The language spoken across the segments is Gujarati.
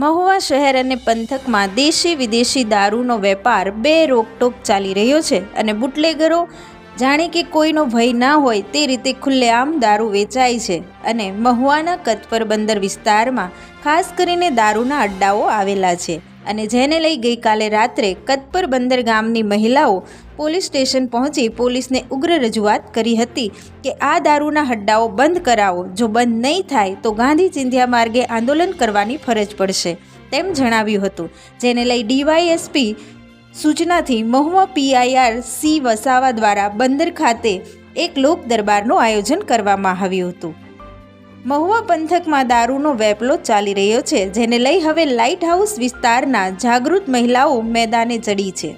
મહુવા શહેર અને પંથકમાં દેશી વિદેશી દારૂનો વેપાર બે રોકટોક ચાલી રહ્યો છે અને બુટલેગરો જાણે કે કોઈનો ભય ના હોય તે રીતે ખુલ્લેઆમ દારૂ વેચાય છે અને મહુવાના કતપર બંદર વિસ્તારમાં ખાસ કરીને દારૂના અડ્ડાઓ આવેલા છે. અને જેને લઈ ગઈકાલે રાત્રે કતપર બંદર ગામની મહિલાઓ પોલીસ સ્ટેશન પહોંચી પોલીસને ઉગ્ર રજૂઆત કરી હતી કે આ દારૂના હડ્ડાઓ બંધ કરાવો. જો બંધ નહીં થાય તો ગાંધી ચિંધ્યા માર્ગે આંદોલન કરવાની ફરજ પડશે, તેમ જણાવ્યું હતું. જેને લઈ DYSP સૂચનાથી Mahuva PI R C Vasava દ્વારા બંદર ખાતે એક લોક દરબારનું આયોજન કરવામાં આવ્યું હતું. મહુવા પંથકમાં દારૂનો વેપલો ચાલી રહ્યો છે, જેને લઈ હવે લાઇટ હાઉસ વિસ્તારના જાગૃત મહિલાઓ મેદાને ચડી છે.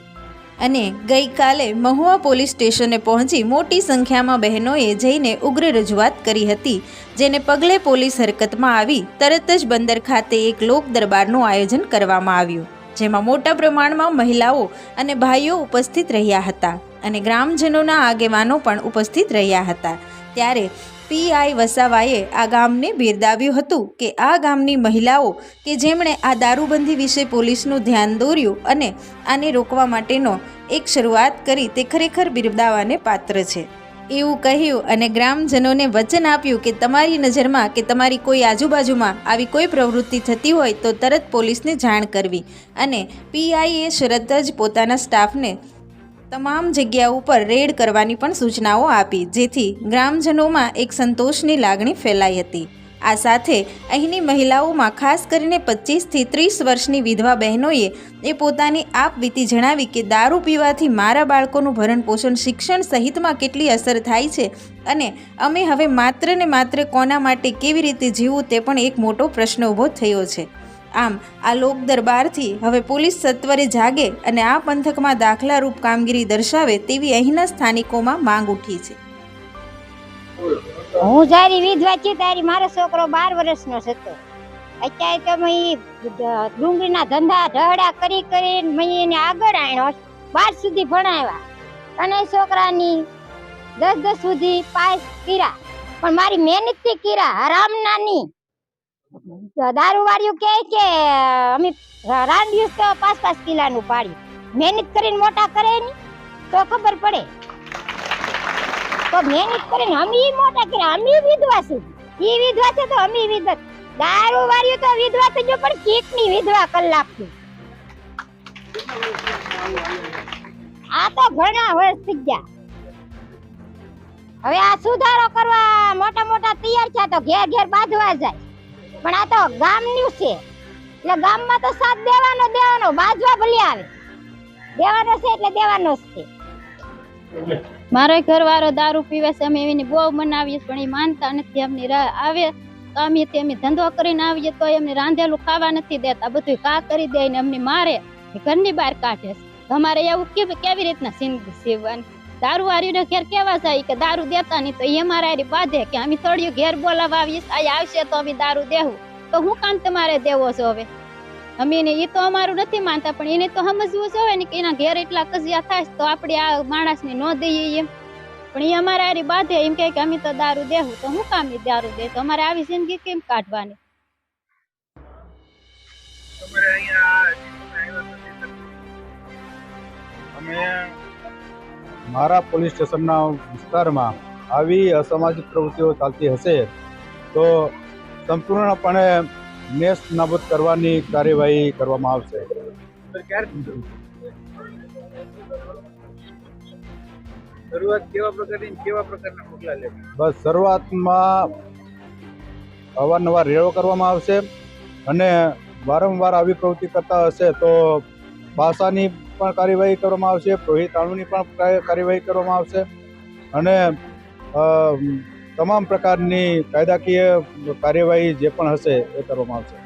અને ગઈકાલે મહુવા પોલીસ સ્ટેશને પહોંચી મોટી સંખ્યામાં બહેનોએ જઈને ઉગ્ર રજૂઆત કરી હતી, જેને પગલે પોલીસ હરકતમાં આવી તરત જ બંદર ખાતે એક લોક દરબારનું આયોજન કરવામાં આવ્યું, જેમાં મોટા પ્રમાણમાં મહિલાઓ અને ભાઈઓ ઉપસ્થિત રહ્યા હતા. અને ગ્રામજનોના આગેવાનો પણ ઉપસ્થિત રહ્યા હતા. ત્યારે પીઆઈ વસાવાએ આ ગામને બિરદાવ્યું હતું કે આ ગામની મહિલાઓ કે જેમણે આ દારૂબંધી વિશે પોલીસનું ધ્યાન દોર્યું અને આને રોકવા માટેનો એક શરૂઆત કરી તે ખરેખર બિરદાવાને પાત્ર છે. એવું કહ્યું અને ગ્રામજનોને વચન આપ્યું કે તમારી નજરમાં કે તમારી કોઈ આજુબાજુમાં આવી કોઈ પ્રવૃત્તિ થતી હોય તો તરત પોલીસને જાણ કરવી અને પીઆઈએ શરત જ પોતાના સ્ટાફને તમામ જગ્યા ઉપર રેડ કરવાની પણ સૂચનાઓ આપી, જેથી ગ્રામજનોમાં એક સંતોષની લાગણી ફેલાઈ હતી. આ સાથે અહીંની મહિલાઓમાં ખાસ કરીને પચીસથી ત્રીસ વર્ષની વિધવા બહેનોએ એ પોતાની આપવીતી જણાવી કે દારૂ પીવાથી મારા બાળકોનું ભરણ પોષણ શિક્ષણ સહિતમાં કેટલી અસર થાય છે અને અમે હવે માત્ર ને માત્ર કોના માટે કેવી રીતે જીવવું તે પણ એક મોટો પ્રશ્ન ઊભો થયો છે. આમ, આ લોક દરબારથી હવે પોલીસ સત્વરે જાગે અને આ પંથકમાં દાખલારૂપ કામગીરી દર્શાવે તેવી અહીંના સ્થાનિકોમાં માંગ ઉઠી છે. હું જારી વિધવા છું તારી મારો છોકરો બાર વર્ષનો હતો. અત્યારે તો મેં ડુંગળીના ધંધા ઢહડા કરી કરી મેં એને આગળ આણ્યો બાર સુધી ભણાવ્યા. અને છોકરાની દસ દસ સુધી પાસ કર્યા. પણ મારી મહેનતથી કર્યા હરામના નહીં દારૂ વાળ્યું કે કે, અમે રાંધ્યું તો પાંચ પાંચ કિલાનું પાડ્યું મહેનત કરીને મોટા કરે ની તો ખબર પડે. તો મહેનત કરીને અમે મોટા કર્યા, અમે વિધવા છે ઈ વિધવા છે તો અમે વિધવા. દારૂ વાળ્યું તો વિધવા થઈ પણ ચીકની વિધવા કલાકની આ તો ઘણા વર્ષ થઈ ગયા. હવે આ સુધારો કરવા મોટા મોટા તૈયાર છે તો ઘેર ઘેર બાંધવા જાય. પણ આ તો ગામનું છે. એટલે ગામમાં તો સાથ દેવાનો દેવાનો બાજવા ભલે આવે. દેવાનો છે એટલે દેવાનો જ છે. મારો ઘરવાળો દારૂ પીવે છે અમે એની બહુ મનાવીએ પણ એ માનતા નથી અમને રા- આવે. તો અમે તે અમે ધંધો કરીને આવીએ તો એમને રાંધેલું ખાવા નથી દેતા બધું કા કરી દે ને અમને મારે. ને ઘરની બહાર કાઢે છે. અમારે એવું કેવી કેવી રીતના જિંદગી જીવવાની? દારૂ વાળીને ઘેર કેવા જાય કે દારૂ દેતા નહીં? તો એ મારા હારે બાંધે કે અમે તળિયું ઘેર બોલાવા આવીએ આ આવશે તો અમે દારૂ દેવું તો હું કામ તમારે દેવો છો હવે? અમે એને એ તો અમારું નથી માનતા, પણ એને તો સમજવું જોઈએ ને કે એના ઘેર એટલા કજિયા થાય તો આપણે આ માણસને ન દઈએ એમ. પણ એ અમારા હારી બાંધે, એમ કહે કે અમે તો દારૂ દેવું તો હું કામ દારૂ દે? તો અમારે આવી જિંદગી કેમ કાઢવાની? અમે મારા પોલીસ સ્ટેશનના વિસ્તારમાં આવી અસામાજિક પ્રવૃત્તિઓ ચાલતી હશે તો સંપૂર્ણપણે નેસ નાબૂદ કરવાની કાર્યવાહી કરવામાં આવશે. બસ શરૂઆતમાં અવારનવાર રેડો કરવામાં આવશે અને વારંવાર આવી પ્રવૃત્તિ કરતા હશે તો ભાષાની પણ કાર્યવાહી કરવામાં આવશે પ્રોહિતાણુની પણ કાર્યવાહી કરવામાં આવશે. અને તમામ પ્રકારની કાયદાકીય કાર્યવાહી જે પણ હશે એ કરવામાં આવશે.